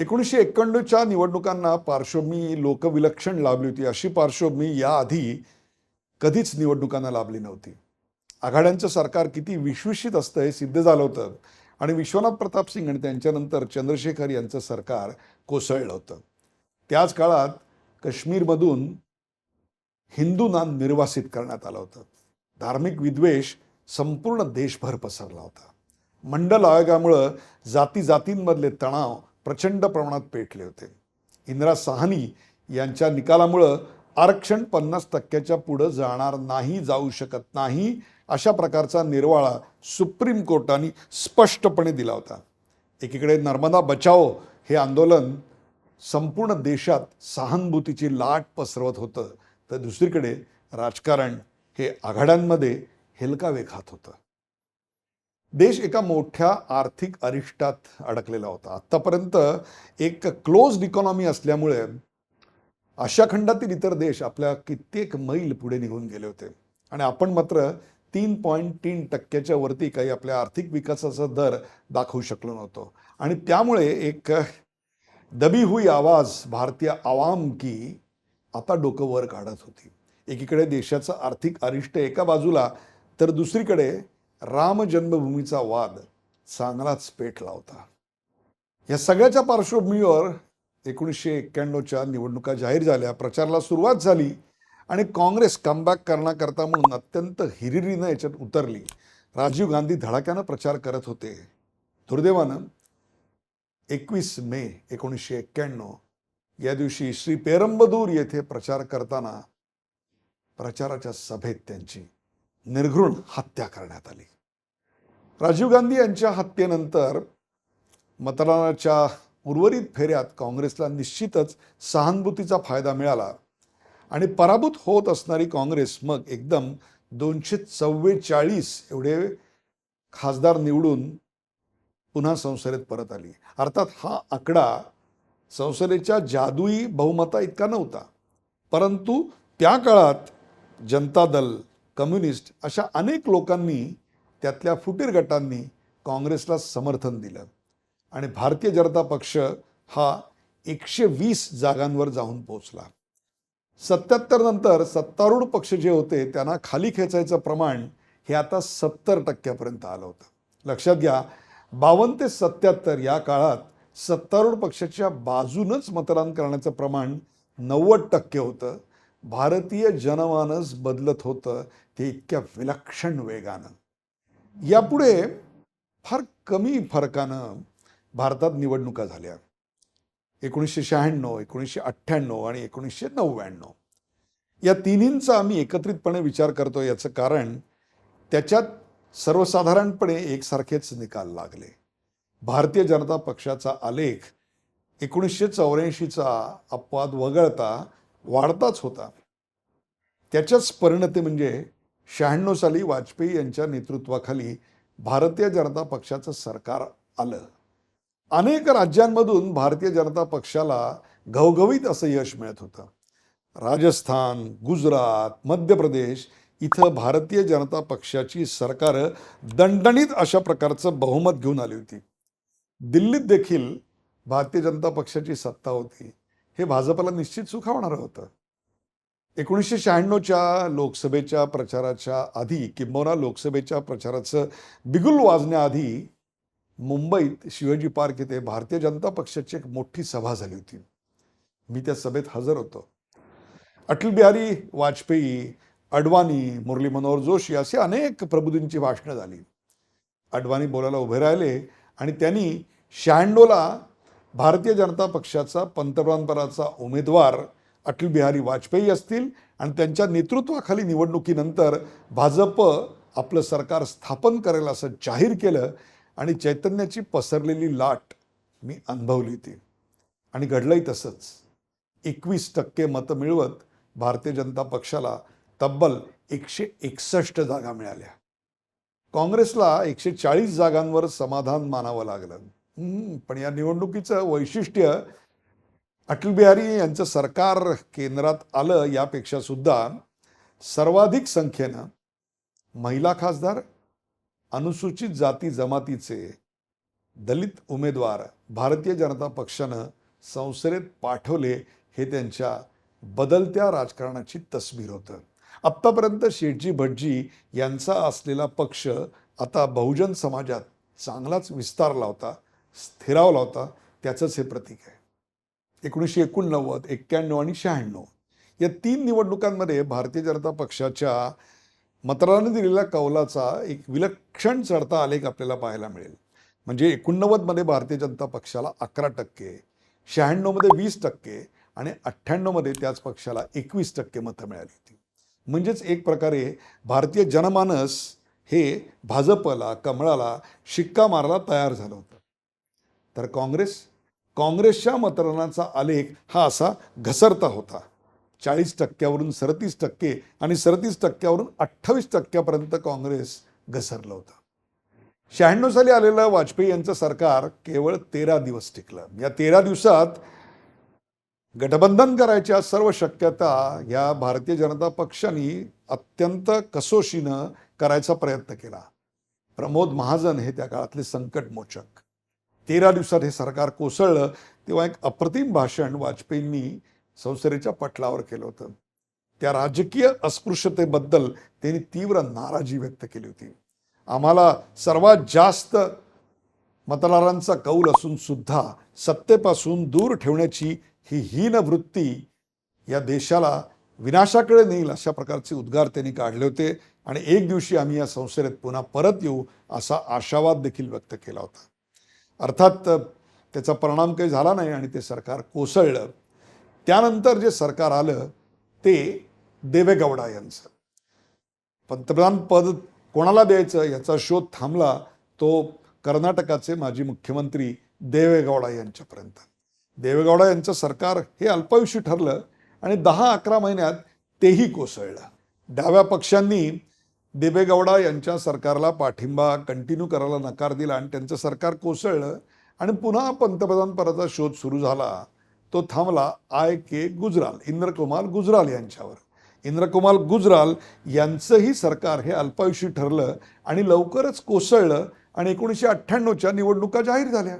एकोणीसशे एक्क्याण्णवच्या निवडणुकांना पार्श्वभूमी लोकविलक्षण लाभली होती. अशी पार्श्वभूमी याआधी कधीच निवडणुकांना लाभली नव्हती. आघाड्यांचं सरकार किती विश्वसित असतं हे सिद्ध झालं होतं. आणि विश्वनाथ प्रताप सिंग आणि त्यांच्यानंतर चंद्रशेखर यांचं सरकार कोसळलं होतं. त्याच काळात काश्मीरमधून हिंदूंना निर्वासित करण्यात आलं होतं. धार्मिक विद्वेष संपूर्ण देशभर पसरला होता. मंडल आयोगामुळं जाती जातींमधले तणाव प्रचंड प्रमाणात पेटले होते. इंदिरा साहनी यांच्या निकालामुळं आरक्षण पन्नास टक्क्याच्या पुढं जाणार नाही जाऊ शकत नाही अशा प्रकारचा निर्वाळा सुप्रीम कोर्टाने स्पष्टपणे दिला होता. एकीकडे नर्मदा बचाओ हे आंदोलन संपूर्ण देशात सहानुभूतीची लाट पसरवत होतं तर दुसरीकडे राजकारण हे आघाड्यांमध्ये हेलकावे खात होतं. देश एका मोठ्या आर्थिक अरिष्टात अडकलेला होता. आत्तापर्यंत एक क्लोज्ड इकॉनॉमी असल्यामुळे आशिया खंडातील इतर देश आपल्या कित्येक मैल पुढे निघून गेले होते. आणि आपण मात्र तीन पॉईंट तीन टक्क्याच्या वरती काही आपल्या आर्थिक विकासाचा दर दाखवू शकलो नव्हतो. आणि त्यामुळे एक दबी हुई आवाज भारतीय आवाम की आता डोकं वर काढत होती. एकीकडे देशाचं आर्थिक अरिष्ट एका बाजूला तर दुसरीकडे राम जन्मभूमीचा वाद चांगलाच पेटला होता. या सगळ्याच्या पार्श्वभूमीवर एकोणीसशे एक्क्याण्णवच्या निवडणुका जाहीर झाल्या प्रचाराला सुरुवात झाली आणि काँग्रेस कमबॅक करण्याकरता म्हणून अत्यंत हिरिरीनं याच्यात उतरली. राजीव गांधी धडाक्यानं प्रचार करत होते. दुर्दैवानं एकवीस मे एकोणीसशे एक्क्याण्णव या दिवशी श्री पेरंबदूर येथे प्रचार करताना प्रचाराच्या सभेत त्यांची निर्घृण हत्या करण्यात आली. राजीव गांधी यांच्या हत्येनंतर मतदानाच्या उर्वरित फेऱ्यात काँग्रेसला निश्चितच सहानुभूतीचा फायदा मिळाला आणि पराभूत होत असणारी काँग्रेस मग एकदम दोनशे चव्वेचाळीस एवढे खासदार निवडून पुन्हा संसदेत परत आली. अर्थात हा आकडा संसदेच्या जादुई बहुमता इतका नव्हता. परंतु त्या काळात जनता दल कम्युनिस्ट अशा अनेक लोकांनी त्यातल्या फुटीर गटांनी काँग्रेसला समर्थन दिलं. आणि भारतीय जनता पक्ष हा एकशे वीस जागांवर जाऊन पोचला सत्याहत्तर नंतर सत्तारूढ पक्ष जे होते त्यांना खाली खेचायचं प्रमाण हे आता सत्तर टक्क्यापर्यंत आलं होतं. लक्षात घ्या बावन्न ते सत्याहत्तर या काळात सत्तारूढ पक्षाच्या बाजूनच मतदान करण्याचं प्रमाण नव्वद टक्के होतं. भारतीय जनमानस बदलत होतं ते इतक्या विलक्षण वेगानं. यापुढे फार कमी फरकानं भारतात निवडणुका झाल्या. एकोणीसशे शहाण्णव एकोणीसशे अठ्ठ्याण्णव आणि एकोणीसशे नव्याण्णव या तिन्हींचा आम्ही एकत्रितपणे विचार करतो याचं कारण त्याच्यात सर्वसाधारणपणे एकसारखेच निकाल लागले. भारतीय जनता पक्षाचा आलेख एकोणीसशे चौऱ्याऐंशीचा अपवाद वगळता वाढताच होता. त्याच्याच परिणती म्हणजे शहाण्णव साली वाजपेयी यांच्या नेतृत्वाखाली भारतीय जनता पक्षाचं सरकार आलं. अनेक राज्यांमधून भारतीय जनता पक्षाला घवघवीत असं यश मिळत होतं. राजस्थान गुजरात मध्य प्रदेश इथं भारतीय जनता पक्षाची सरकारं दणदणीत अशा प्रकारचं बहुमत घेऊन आली होती. दिल्लीत देखील भारतीय जनता पक्षाची सत्ता होती. हे भाजपला निश्चित सुखावणारं होतं. एकोणीसशे शहाण्णवच्या लोकसभेच्या प्रचाराच्या आधी किंबहुना लोकसभेच्या प्रचाराचं बिगुल वाजण्याआधी मुंबईत शिवाजी पार्क येथे भारतीय जनता पक्षाची एक मोठी सभा झाली होती. मी त्या सभेत हजर होतो. अटल बिहारी वाजपेयी अडवाणी मुरली मनोहर जोशी असे अनेक प्रबुद्धींची भाषणं झाली. अडवाणी बोलायला उभे राहिले आणि त्यांनी शहाण्णवला भारतीय जनता पक्षाचा पंतप्रधानपदाचा उमेदवार अटल बिहारी वाजपेयी असतील आणि त्यांच्या नेतृत्वाखाली निवडणुकीनंतर भाजप आपलं सरकार स्थापन करेल असं जाहीर केलं आणि चैतन्याची पसरलेली लाट मी अनुभवली ती आणि घडलंही तसंच. एकवीस टक्के मतं मिळवत भारतीय जनता पक्षाला तब्बल एकशे एकसष्ट जागा मिळाल्या. काँग्रेसला एकशे चाळीस जागांवर समाधान मानावं लागलं. पण या निवडणुकीचं वैशिष्ट्य अटल बिहारी यांचं सरकार केंद्रात आलं यापेक्षा सुद्धा सर्वाधिक संख्येनं महिला खासदार अनुसूचित जाती जमातीचे दलित उमेदवार भारतीय जनता पक्षानं संसदेत पाठवले हे त्यांच्या बदलत्या राजकारणाची तस्वीर होतं. आत्तापर्यंत शेटजी भटजी यांचा असलेला पक्ष आता बहुजन समाजात चांगलाच विस्तारला होता. स्थिरावला होता त्याचंच हे प्रतीक आहे. एकोणीसशे एकोणनव्वद एक्क्याण्णव आणि शहाण्णव या तीन निवडणुकांमध्ये भारतीय जनता पक्षाच्या मतदारांनी दिलेल्या कौलाचा एक विलक्षण चढता आलेख आपल्याला पाहायला मिळेल. म्हणजे एकोणनव्वदमध्ये भारतीय जनता पक्षाला अकरा टक्के शहाण्णवमध्ये वीस टक्के आणि अठ्ठ्याण्णवमध्ये त्याच पक्षाला एकवीस टक्के मतं मिळाली होती. म्हणजेच एक प्रकारे भारतीय जनमानस हे भाजपला कमळाला शिक्का मारायला तयार झालं होतं. तर काँग्रेस काँग्रेसच्या मतदानाचा आलेख हा असा घसरता होता. चाळीस टक्क्यावरून सदतीस टक्के आणि सदतीस टक्क्यावरून अठ्ठावीस टक्क्यापर्यंत काँग्रेस घसरलं होतं. शहाण्णव साली आलेलं वाजपेयी यांचं सरकार केवळ तेरा दिवस टिकलं. या तेरा दिवसात गठबंधन करायच्या सर्व शक्यता या भारतीय जनता पक्षाने अत्यंत कसोशीनं करायचा प्रयत्न केला. प्रमोद महाजन हे त्या काळातले संकटमोचक तेरा दिवसात हे सरकार कोसळलं तेव्हा एक अप्रतिम भाषण वाजपेयींनी संसदेच्या पटलावर केलं होतं. त्या राजकीय अस्पृश्यतेबद्दल त्यांनी तीव्र नाराजी व्यक्त केली होती. आम्हाला सर्वात जास्त मतदारांचा कौल असून सुद्धा सत्तेपासून दूर ठेवण्याची ही हीन वृत्ती या देशाला विनाशाकडे नेईल अशा प्रकारचे उद्गार त्यांनी काढले होते आणि एक दिवशी आम्ही या संसदेत पुन्हा परत येऊ असा आशावाद देखील व्यक्त केला होता. अर्थात त्याचा परिणाम काही झाला नाही आणि ते सरकार कोसळलं. त्यानंतर जे सरकार आलं ते देवेगौडा यांचं. पंतप्रधान पद कोणाला द्यायचं याचा शोध थांबला तो कर्नाटकाचे माजी मुख्यमंत्री देवेगौडा यांच्यापर्यंत. देवेगौडा यांचं सरकार हे अल्पायुषी ठरलं आणि दहा अकरा महिन्यात तेही कोसळलं. डाव्या पक्षांनी देबेगौडा यांच्या सरकारला पाठिंबा कंटिन्यू करायला नकार दिला आणि त्यांचं सरकार कोसळलं आणि पुन्हा पंतप्रधान पदाचा शोध सुरू झाला. तो थांबला आय के गुजराल इंद्रकुमार गुजराल यांच्यावर. इंद्रकुमार गुजराल यांचंही सरकार हे अल्पायुषी ठरलं आणि लवकरच कोसळलं आणि एकोणीसशे अठ्ठ्याण्णवच्या निवडणुका जाहीर झाल्या.